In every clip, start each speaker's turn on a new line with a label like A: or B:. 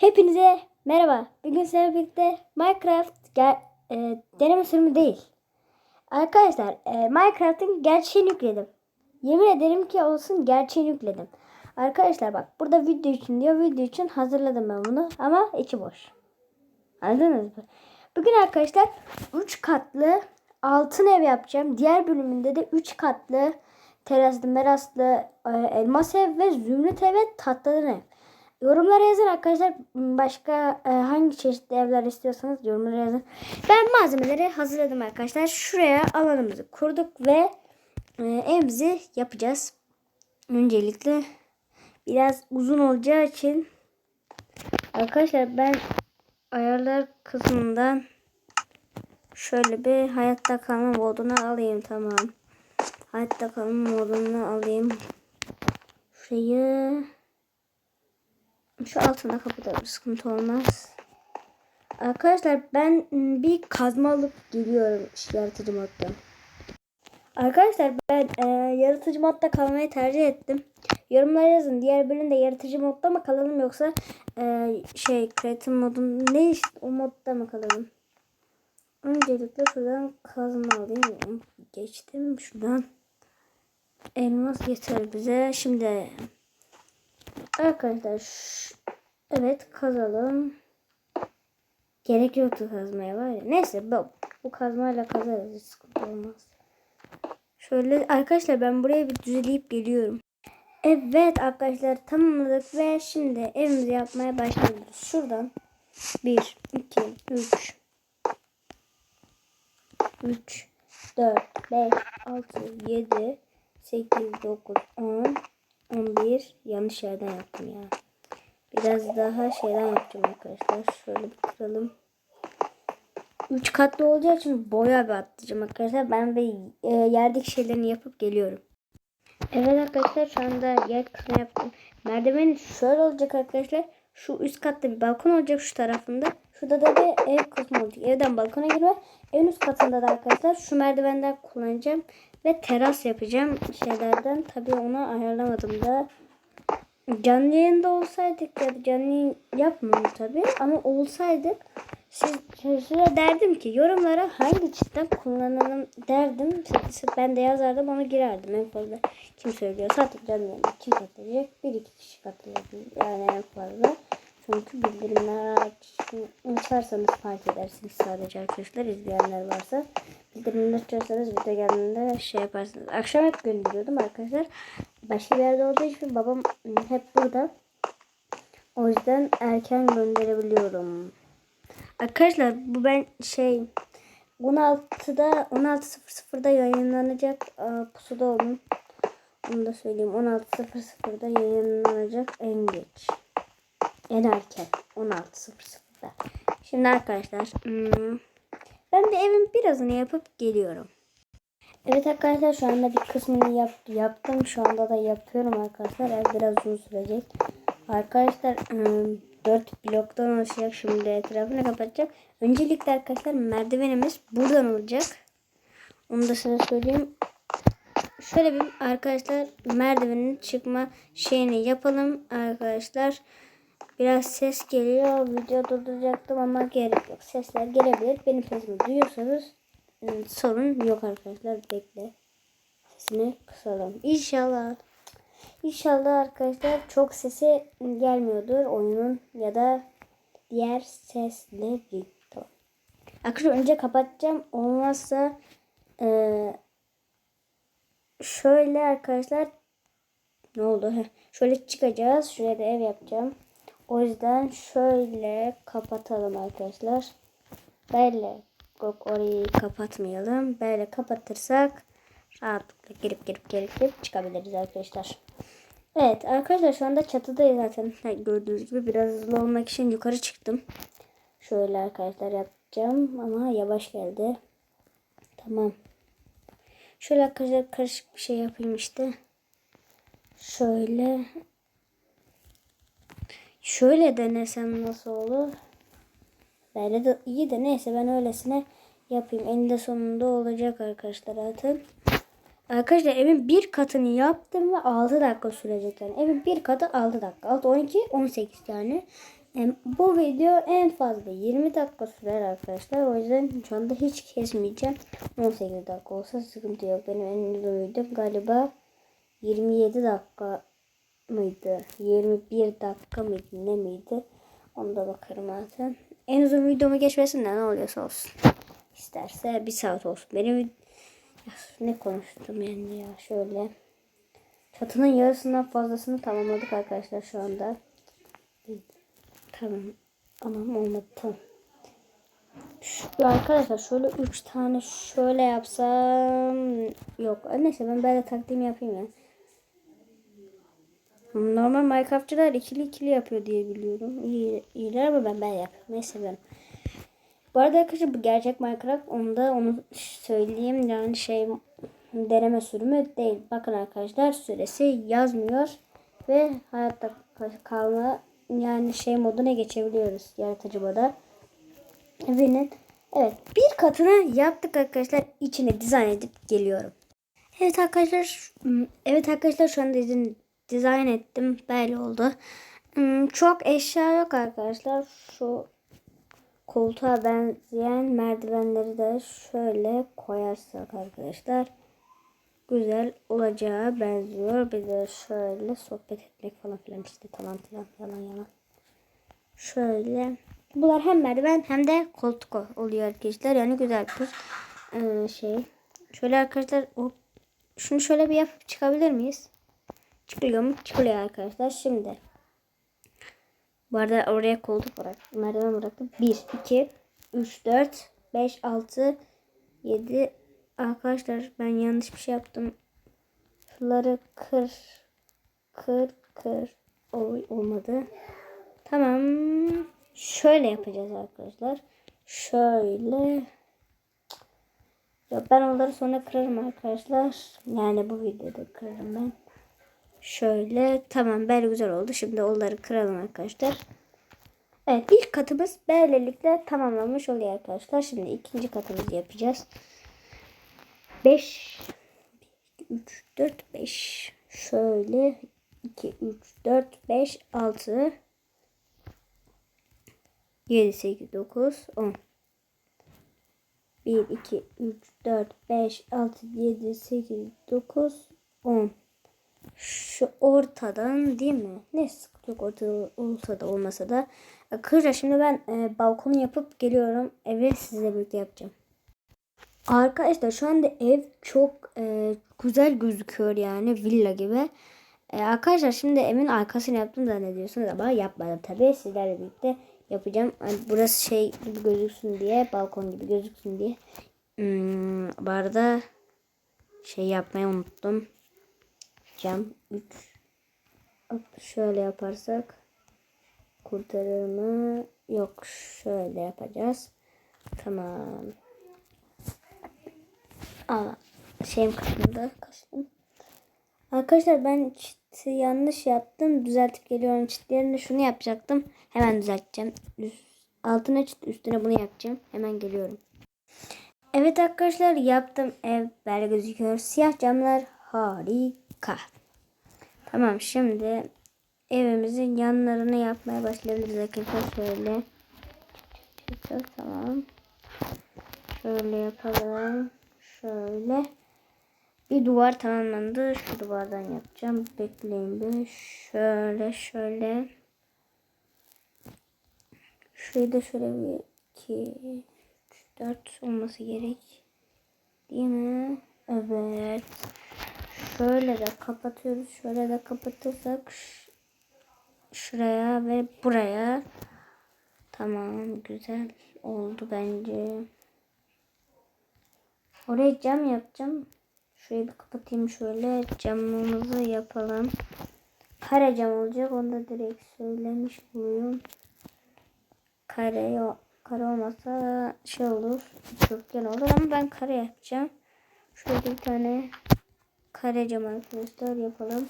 A: Hepinize merhaba. Bugün sizlerle birlikte Minecraft e, deneme sürümü değil. Arkadaşlar e, Minecraft'ın gerçeğini yükledim. Yemin ederim ki olsun gerçeğini yükledim. Arkadaşlar bak burada video için diyor. Video için hazırladım ben bunu ama içi boş. Anladınız mı? Bugün arkadaşlar 3 katlı altın ev yapacağım. Diğer bölümünde de 3 katlı teraslı, meraslı, e, elmas ev ve zümrüt ev ve tatlıdan ev. Yorumlara yazın arkadaşlar. Başka e, hangi çeşitli evler istiyorsanız yorumlara yazın. Ben malzemeleri hazırladım arkadaşlar. Şuraya alanımızı kurduk ve e, evimizi yapacağız. Öncelikle biraz uzun olacağı için arkadaşlar ben ayarlar kısmından şöyle bir hayatta kalma modunu alayım tamam. Hayatta kalma modunu alayım. Şurayı şu altına kapatalım sıkıntı olmaz. Arkadaşlar ben bir kazma alıp geliyorum yaratıcı modda. Arkadaşlar ben e, yaratıcı modda kalmayı tercih ettim. Yorumlara yazın. Diğer bölümde yaratıcı modda mı kalalım yoksa e, şey creative modun ne işte o modda mı kalalım? Öncelikle şuradan kazma alayım. Geçtim şuradan. Elmas getir bize. Şimdi arkadaşlar evet kazalım. Gerek yoktu kazmaya var ya. Neyse bu, bu kazmayla kazarız. Sıkıntı olmaz. Şöyle arkadaşlar ben buraya bir düzeleyip geliyorum. Evet arkadaşlar tamamladık ve şimdi evimizi yapmaya başlıyoruz. Şuradan 1, 2, 3, 3, 4, 5, 6, 7, 8, 9, 10, 11. Yanlış yerden yaptım ya. Biraz daha şeyden yapacağım arkadaşlar. Şöyle bir kıralım. 3 katlı olacağı için boya bir atlayacağım arkadaşlar. Ben de e, yerdeki şeylerini yapıp geliyorum. Evet arkadaşlar şu anda yer kısmı yaptım. Merdiven şöyle olacak arkadaşlar. Şu üst katta bir balkon olacak şu tarafında. Şurada da bir ev kısmı olacak. Evden balkona girme. En üst katında da arkadaşlar şu merdivenden kullanacağım. Ve teras yapacağım şeylerden. Tabii onu ayarlamadım da. Canlı yayında olsaydık ya da canlı yapmıyorum tabii. Ama olsaydık siz size derdim ki yorumlara hangi çiftten kullanalım derdim. Ben de yazardım onu girerdim en fazla. Kim söylüyorsa yayında kim katılacak? Bir iki kişi katılabilir yani en fazla. Çünkü bildirimler aç, açarsanız fark edersiniz sadece arkadaşlar izleyenler varsa. Bildirimleri açarsanız video geldiğinde şey yaparsınız. Akşam hep gönderiyordum arkadaşlar. Başka bir yerde olduğu için babam hep burada. O yüzden erken gönderebiliyorum. Arkadaşlar bu ben şey 16'da 16.00'da yayınlanacak pusuda olun. Onu da söyleyeyim. 16.00'da yayınlanacak en geç. En erken 16.00'da. Şimdi arkadaşlar hmm, ben de evin birazını yapıp geliyorum. Evet arkadaşlar şu anda bir kısmını yap, yaptım. Şu anda da yapıyorum arkadaşlar. Biraz uzun sürecek. Arkadaşlar 4 bloktan oluşacak. Şimdi etrafını kapatacak. Öncelikle arkadaşlar merdivenimiz buradan olacak. Onu da size söyleyeyim. Şöyle bir arkadaşlar merdivenin çıkma şeyini yapalım arkadaşlar. Biraz ses geliyor. Video durduracaktım ama gerek yok. Sesler gelebilir. Benim sesimi duyuyorsanız ıı, sorun yok arkadaşlar. Bekle. Sesini kısalım. İnşallah. İnşallah arkadaşlar çok sesi gelmiyordur oyunun ya da diğer sesleri. Tamam. Arkadaşlar önce kapatacağım. Olmazsa eee, şöyle arkadaşlar ne oldu? Şöyle çıkacağız. Şuraya da ev yapacağım. O yüzden şöyle kapatalım arkadaşlar. Böyle orayı kapatmayalım. Böyle kapatırsak rahatlıkla girip girip girip girip çıkabiliriz arkadaşlar. Evet arkadaşlar şu anda çatıdayız zaten. Gördüğünüz gibi biraz hızlı olmak için yukarı çıktım. Şöyle arkadaşlar yapacağım ama yavaş geldi. Tamam. Şöyle arkadaşlar karışık bir şey yapayım işte. Şöyle. Şöyle denesem nasıl olur? Böyle de iyi de neyse ben öylesine yapayım. Eninde sonunda olacak arkadaşlar zaten. Arkadaşlar evin bir katını yaptım ve 6 dakika sürecek yani. Evin bir katı 6 dakika. 6, 12, 18 yani. Bu video en fazla 20 dakika sürer arkadaşlar. O yüzden şu anda hiç kesmeyeceğim. 18 dakika olsa sıkıntı yok. Benim en uzun videom galiba 27 dakika mıydı? 21 dakika mıydı? Ne miydi? Onu da bakarım zaten. En uzun videomu geçmesin de ne oluyorsa olsun. İsterse bir saat olsun. Benim ne konuştum yani ya şöyle. Çatının yarısından fazlasını tamamladık arkadaşlar şu anda. Tamam. Anam olmadı tamam. Şu, arkadaşlar şöyle üç tane şöyle yapsam yok. Neyse ben böyle takdim yapayım ya. Normal Minecraftçılar ikili ikili yapıyor diye biliyorum. İyi, iyiler ama ben ben yapıyorum. Neyse ben. Bu arada arkadaşlar bu gerçek Minecraft. Onu da onu söyleyeyim. Yani şey deneme sürümü değil. Bakın arkadaşlar süresi yazmıyor. Ve hayatta kalma yani şey moduna geçebiliyoruz yaratıcı moda. Evinin evet bir katını yaptık arkadaşlar. İçine dizayn edip geliyorum. Evet arkadaşlar evet arkadaşlar şu anda izin dizayn ettim. Böyle oldu. Hmm, Çok eşya yok arkadaşlar. Şu koltuğa benzeyen merdivenleri de şöyle koyarsak arkadaşlar güzel olacağı benziyor. Bir de şöyle sohbet etmek falan filan işte tamam filan yalan yalan. Şöyle. Bunlar hem merdiven hem de koltuk oluyor arkadaşlar. Yani güzel bir e, şey. Şöyle arkadaşlar o şunu şöyle bir yapıp çıkabilir miyiz? Çıkıyor mu? Çıkıyor arkadaşlar. Şimdi bu arada oraya koltuk bırak. Merdiven bıraktım. 1, 2, 3, 4, 5, 6, 7. Arkadaşlar ben yanlış bir şey yaptım. Şunları kır. Kır, kır. Oy, olmadı. Tamam. Şöyle yapacağız arkadaşlar. Şöyle. Ya ben onları sonra kırarım arkadaşlar. Yani bu videoda kırarım ben. Şöyle tamam böyle güzel oldu. Şimdi onları kıralım arkadaşlar. Evet ilk katımız böylelikle tamamlanmış oluyor arkadaşlar. Şimdi ikinci katımızı yapacağız. 5 3 4 5 şöyle 2 3 4 5 6 7 8 9 10 1 2 3 4 5 6 7 8 9 10 şu ortadan değil mi? Ne sıkıntı yok ortada olsa da olmasa da. Kırca şimdi ben e, balkonu yapıp geliyorum. Evi sizle birlikte yapacağım. Arkadaşlar şu anda ev çok e, güzel gözüküyor yani villa gibi. E, arkadaşlar şimdi evin arkasını yaptım zannediyorsunuz ama yapmadım tabii. Sizlerle birlikte yapacağım. Yani burası şey gibi gözüksün diye balkon gibi gözüksün diye. Hmm, bu arada şey yapmayı unuttum cam 3 şöyle yaparsak kurtarır mı? Yok şöyle yapacağız. Tamam. Aa, şeyim kaçmadı. Kaçtım. Arkadaşlar ben çiti yanlış yaptım. Düzeltip geliyorum. Çitlerinde şunu yapacaktım. Hemen düzelteceğim. Altına çit üstüne bunu yapacağım. Hemen geliyorum. Evet arkadaşlar yaptım. Ev böyle gözüküyor. Siyah camlar harika. Tamam şimdi evimizin yanlarını yapmaya başlayabiliriz arkadaşlar. Şöyle. Tamam. Şöyle yapalım. Şöyle. Bir duvar tamamlandı. Şu duvardan yapacağım. Bekleyin bir. Şöyle şöyle. Şurayı da şöyle bir 2 3 4 olması gerek. Değil mi? Evet. Şöyle de kapatıyoruz. Şöyle de kapatırsak şuraya ve buraya tamam güzel oldu bence. Oraya cam yapacağım. Şurayı bir kapatayım şöyle camımızı yapalım. Kare cam olacak. Onu da direkt söylemiş buluyorum. Kare yok. Kare olmasa şey olur. Dikdörtgen olur ama ben kare yapacağım. Şöyle bir tane kare cam arkadaşlar yapalım.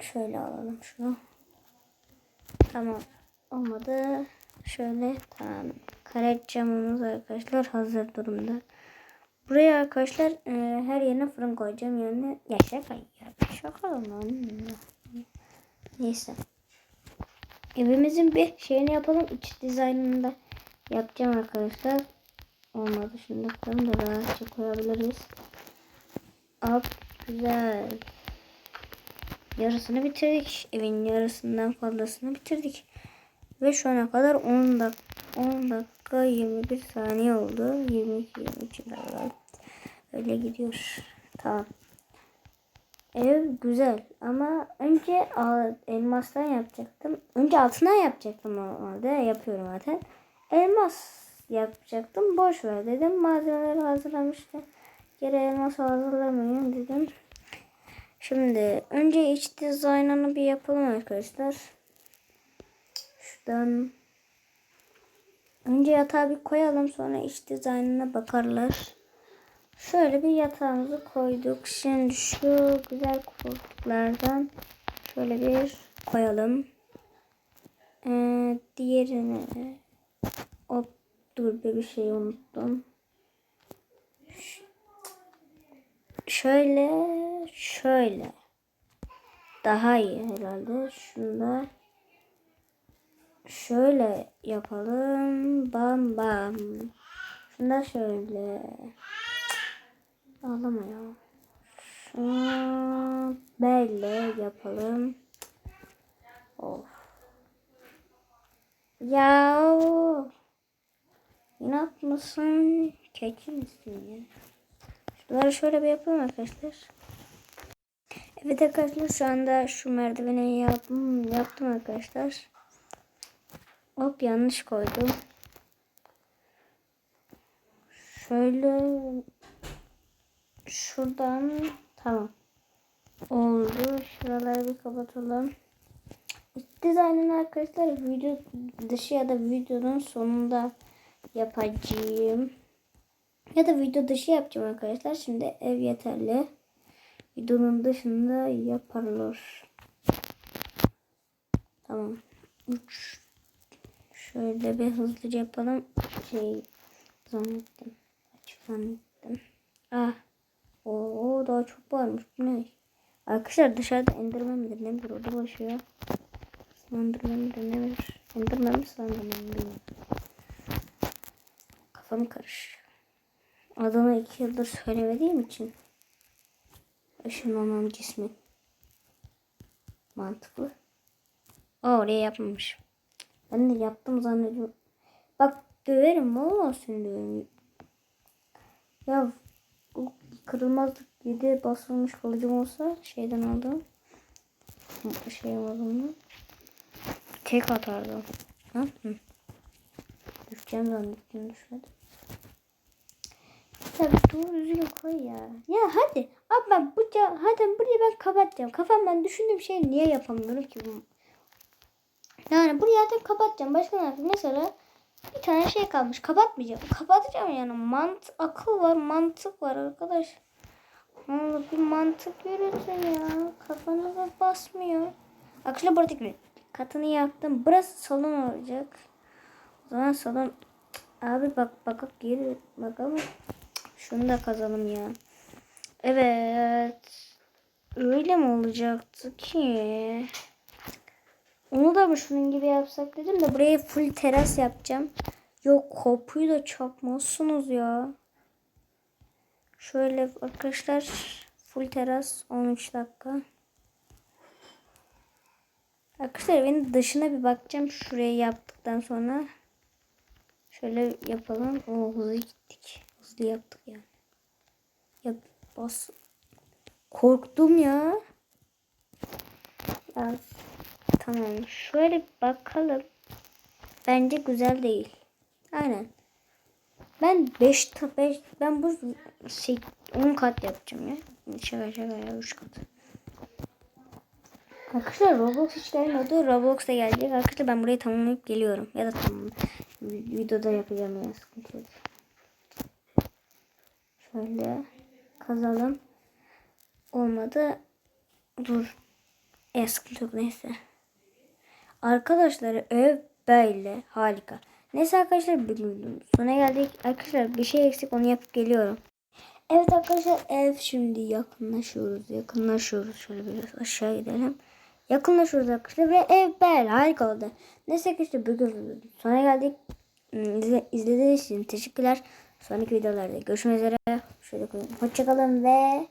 A: Şöyle alalım şunu. Tamam. Olmadı. Şöyle tamam. Kare camımız arkadaşlar hazır durumda. Buraya arkadaşlar e, her yerine fırın koyacağım yani. Ya şaka ya. Şaka lan. Neyse. Evimizin bir şeyini yapalım. İç dizaynını da yapacağım arkadaşlar. Olmadı. Şimdi bakalım da rahatça koyabiliriz. Hop güzel. Yarısını bitirdik. Evin yarısından fazlasını bitirdik. Ve şu ana kadar 10 dakika 10 dakika 21 saniye oldu. 22 23 dakika. Öyle gidiyor. Tamam. Ev güzel ama önce elmastan yapacaktım. Önce altından yapacaktım normalde. Yapıyorum zaten. Elmas yapacaktım. Boş ver dedim. Malzemeleri hazırlamıştım. Geri elmas hazırlamayın dedim. Şimdi önce iç dizaynını bir yapalım arkadaşlar. Şuradan önce yatağı bir koyalım sonra iç dizaynına bakarlar. Şöyle bir yatağımızı koyduk. Şimdi şu güzel koltuklardan şöyle bir koyalım. Ee, diğerini dur bir şey unuttum. Şöyle şöyle daha iyi herhalde. Şunu da şöyle yapalım. Bam bam. Şunu da şöyle. Ağlama ya. Şunu böyle yapalım. Of. Ya inat mısın? Keçi misin ya? Şunları şöyle bir yapalım arkadaşlar. Evet arkadaşlar şu anda şu merdiveni yaptım, yaptım arkadaşlar. Hop yanlış koydum. Şöyle şuradan tamam. Oldu. Şuraları bir kapatalım. İç dizaynını arkadaşlar video dışı ya da videonun sonunda yapacağım. Ya da video dışı yapacağım arkadaşlar. Şimdi ev yeterli. Videonun dışında yaparlar. Tamam. 3 Şöyle bir hızlıca yapalım. Şey zannettim. Açık zannettim. Ah. Oo daha çok varmış. Bu ne? Arkadaşlar dışarıda enderman midir nedir o dolaşıyor. Slenderman midir nedir? Enderman mi slenderman mi bilmiyorum. Kafam karışıyor. Adana iki yıldır söylemediğim için. Işınlanan cismi. Mantıklı. Aa, oraya yapmamış. Ben de yaptım zannediyorum. Bak döverim valla seni döverim. Ya bu kırılmazlık 7 basılmış kalıcım olsa şeyden aldım. Şey aldım. Tek atardım. Ha? Hı. Düşeceğim zannettim düşmedim. Ya bir doğru düzgün koy ya. Ya hadi. Abi ben bu hadi burayı ben kapatacağım. Kafamdan düşündüğüm şeyi niye yapamıyorum ki bu? Yani burayı zaten kapatacağım. Başka ne yapayım? Mesela bir tane şey kalmış. Kapatmayacağım. Kapatacağım yani. Mant akıl var, mantık var arkadaş. Vallahi bir mantık yürütün ya. Kafanıza basmıyor. Akışla buradaki katını yaptım. Burası salon olacak. O zaman salon Abi bak bakıp geri bakalım. Şunu da kazalım ya. Evet. Öyle mi olacaktı ki? Onu da mı şunun gibi yapsak dedim de buraya full teras yapacağım. Yok kapıyı da çakmazsınız ya. Şöyle arkadaşlar full teras 13 dakika. Arkadaşlar evin dışına bir bakacağım şuraya yaptıktan sonra. Şöyle yapalım. O hızlı gittik. Hızlı yaptık yani. Ya bas. Korktum ya. Ya tamam. Şöyle bakalım. Bence güzel değil. Aynen. Ben 5 5 ben bu 10 kat yapacağım ya. Şaka şaka ya 3 kat. Arkadaşlar Roblox hiç gelmedi. Roblox da gelecek. Arkadaşlar ben burayı tamamlayıp geliyorum. Ya da tamam. Videoda yapacağım ya sıkıntı yok. Şöyle kazalım. Olmadı. Dur. E yok neyse. Arkadaşlar ev böyle harika. Neyse arkadaşlar bugün sona geldik. Arkadaşlar bir şey eksik onu yapıp geliyorum. Evet arkadaşlar ev şimdi yakınlaşıyoruz. Yakınlaşıyoruz. Şöyle biraz aşağı gidelim. yakınlaşıyoruz arkadaşlar ve ev böyle harika oldu. Neyse arkadaşlar bugün sonuna geldik. Hmm, izle- İzlediğiniz için teşekkürler. Sonraki videolarda görüşmek üzere. Şöyle koyayım. Hoşçakalın ve